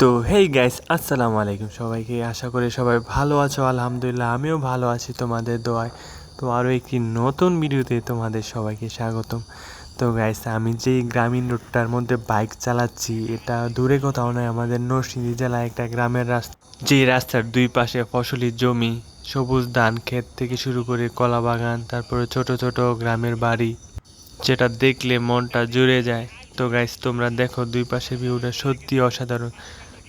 তো hey guys আসসালামু আলাইকুম সবাইকে। আশা করি সবাই ভালো আছো। আলহামদুলিল্লাহ, আমিও ভালো আছি তোমাদের দোয়ায়। তো, আরও একটি নতুন ভিডিওতে তোমাদের সবাইকে স্বাগতম। তো গাইস আমি যেই গ্রামীণ রোডটার মধ্যে বাইক চালাচ্ছি, এটা দূরে কোথাও নয়, আমাদের নরসিংদী জেলায় একটা গ্রামের রাস্তা। যে রাস্তার দুই পাশে ফসলি জমি, সবুজ ধান, ক্ষেত থেকে শুরু করে কলা বাগান তারপরে ছোট ছোট গ্রামের বাড়ি, যেটা দেখলে মনটা জুড়ে যায়। তো গাইস তোমরা দেখো দুই পাশে ভিউটা সত্যি অসাধারণ।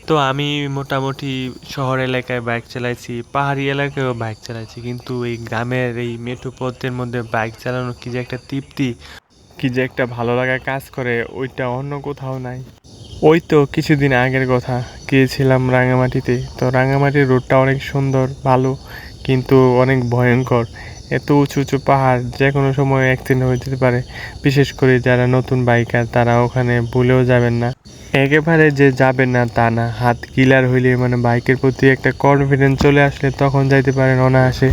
তো আমি মোটামুটি শহর এলাকায় বাইক চালাইছি, পাহাড়ি এলাকায়ও বাইক চালাইছি, কিন্তু এই গ্রামের এই মেঠো পথের মধ্যে বাইক চালানো কি যে একটা তৃপ্তি, কি যে একটা ভালো লাগা কাজ করে, ওইটা অন্য কোথাও নাই। ওই তো কিছুদিন আগের কথা, গিয়েছিলাম রাঙামাটিতে। তো রাঙামাটির রোডটা অনেক সুন্দর, ভালো, কিন্তু অনেক ভয়ঙ্কর। এত উঁচু উঁচু পাহাড়, যে কোনো সময় অ্যাক্সিডেন্ট হয়ে যেতে পারে। বিশেষ করে যারা নতুন বাইকার তারা ওখানে ভুলেও যাবেন না। একেবারে যে যাবেন না তা না, হাত কিলার হইলে মানে বাইকের প্রতি একটা কনফিডেন্স চলে আসলে তখন যাইতে পারেন অনায়াসে।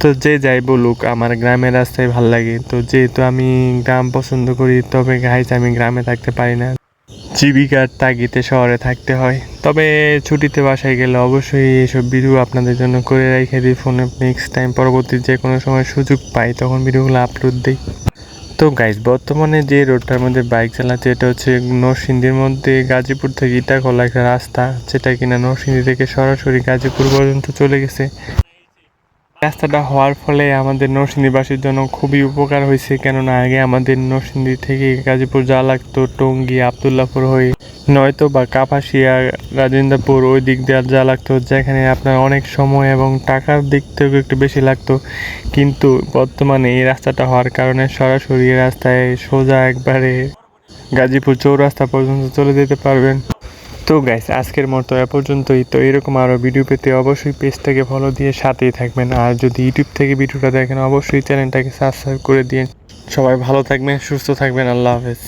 তো যে যাই বলুক, আমার গ্রামের রাস্তায় ভালো লাগে। তো যেহেতু আমি গ্রাম পছন্দ করি, তবে গাইজ আমি গ্রামে থাকতে পারি না। জীবিকার তাগিদে শহরে থাকতে হয়। তবে ছুটিতে বাসায় গেলে অবশ্যই এইসব ভিডিও আপনাদের জন্য করে রেখে দিই। ফোনে নেক্সট টাইম পরবর্তী যে কোনো সময় সুযোগ পাই, তখন ভিডিওগুলো আপলোড দিই। তো গাইজ বর্তমানে যে রোডটার মধ্যে বাইক চালাচ্ছে, এটা হচ্ছে নরসিংদীর মধ্যে গাজীপুর থেকে ইটাকলা একটা রাস্তা। যেটা কিনা নরসিংদী থেকে সরাসরি গাজীপুর পর্যন্ত চলে গেছে। রাস্তাটা হওয়ার ফলে আমাদের নরসিংদীবাসীর জন্য খুবই উপকার হয়েছে। কেননা আগে আমাদের নরসিংদী থেকে গাজীপুর যাওয়া লাগতো টঙ্গী, আবদুল্লাপুর হয়ে। নয়তো বা কাপাসিয়া, রাজেন্দ্রপুর ওই দিক দিয়ে যাওয়া লাগতো, যেখানে আপনার অনেক সময় এবং টাকার দিক থেকেও একটু বেশি লাগতো। কিন্তু বর্তমানে এই রাস্তাটা হওয়ার কারণে সরাসরি রাস্তায় সোজা একবারে গাজীপুর চৌরাস্তা পর্যন্ত চলে যেতে পারবেন। তো গাইস আজকের মতো এ পর্যন্তই। তো এরকম আরও ভিডিও পেতে অবশ্যই পেজটাকে ফলো দিয়ে সাথেই থাকবেন। আর যদি ইউটিউব থেকে ভিডিওটা দেখেন, অবশ্যই চ্যানেলটাকে সাবস্ক্রাইব করে দিয়ে সবাই ভালো থাকবেন, সুস্থ থাকবেন, আল্লাহ হাফেজ।